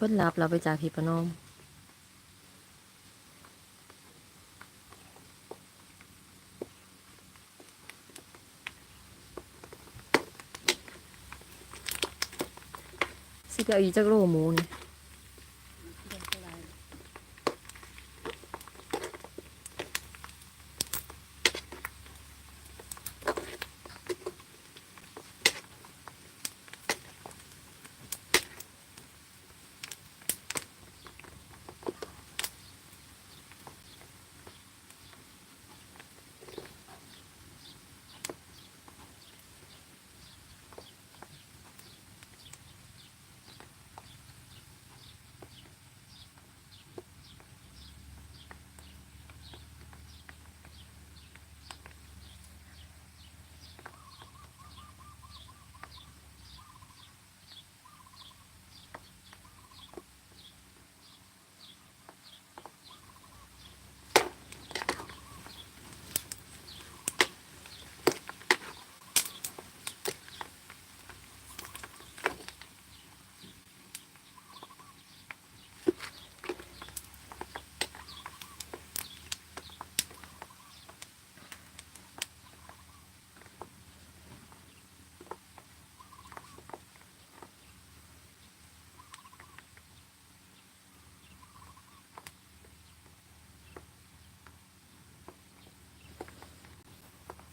เพิ่นรับเราไปจากพี่ประนอมสิไปเอาอีจักโลหมูนี่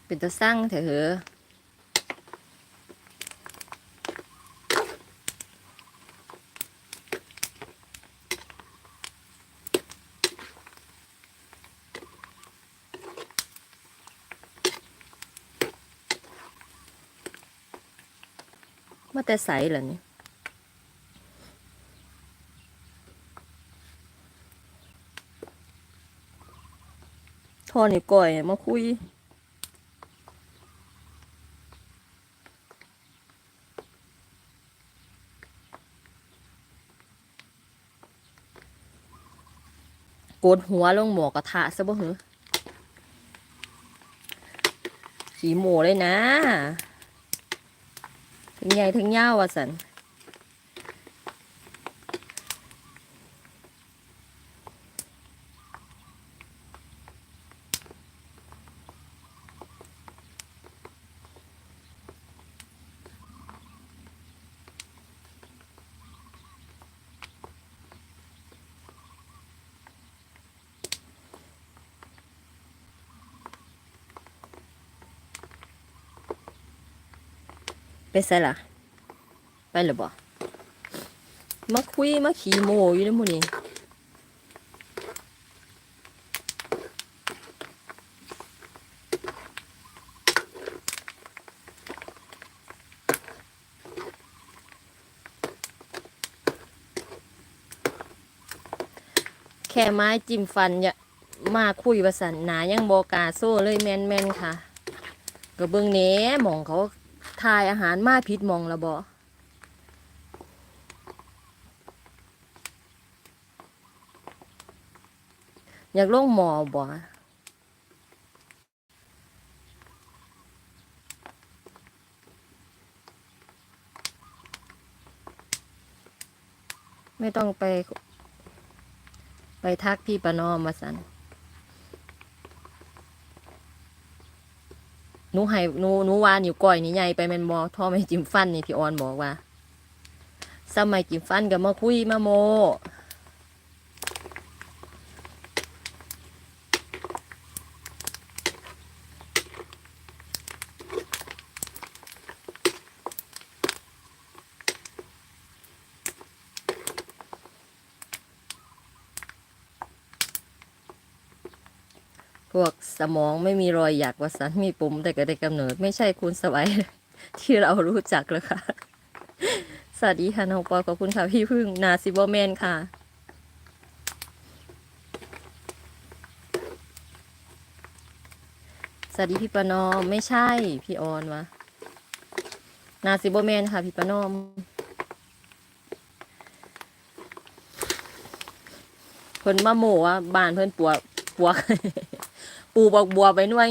เป็นตัวสร้างเถอะเหอมาแต่ใสเหรอนี่ทอนี่ก่อยมาคุย กดหัวลงหมอกระทะซะบ่เหรอขี่หมูเลยนะ ถึงใหญ่ถึงยาวว่ะสัน ไปใส่ล่ะ ไปหรือบ่มาคุยมาขี่โมอยู่ในหมู่นี้แค่ไม้จิ้มฟันอย่ามาคุยว่าสันหนายังบอกาโซ่เลยแมนแมนค่ะก็เบิ่งแหน่หมองเขา ทายอาหารมาผิดหมองละบ่อยากลงหมอบ่ไม่ต้องไป ไปทักพี่ประนอมมาสัน นูให้หนูหนูวานอยู่ก่อยนี่ใหญ่ไปแมันบอท่อไม่จิ้มฟันนี่พี่ออนบอกว่าสมัยจิ้มฟันกับมาคุยมาโม วกสมองไม่มีรอยหยักวสันมีปุ่มแต่ก็ได้กำเนิด ไม่ใช่คุณสวัยที่เรารู้จักเลยค่ะ สวัสดีค่ะน้องปอขอบคุณค่ะพี่พึ่งนาซิบแมนค่ะสวัสดีพี่ประนอมไม่ใช่พี่ออนวะนาซิบแมนค่ะ พี่ประนอม เพิ่นมาโมว่าบ้านเพิ่นปัวกปว ปูบอกบัวไปหน่วย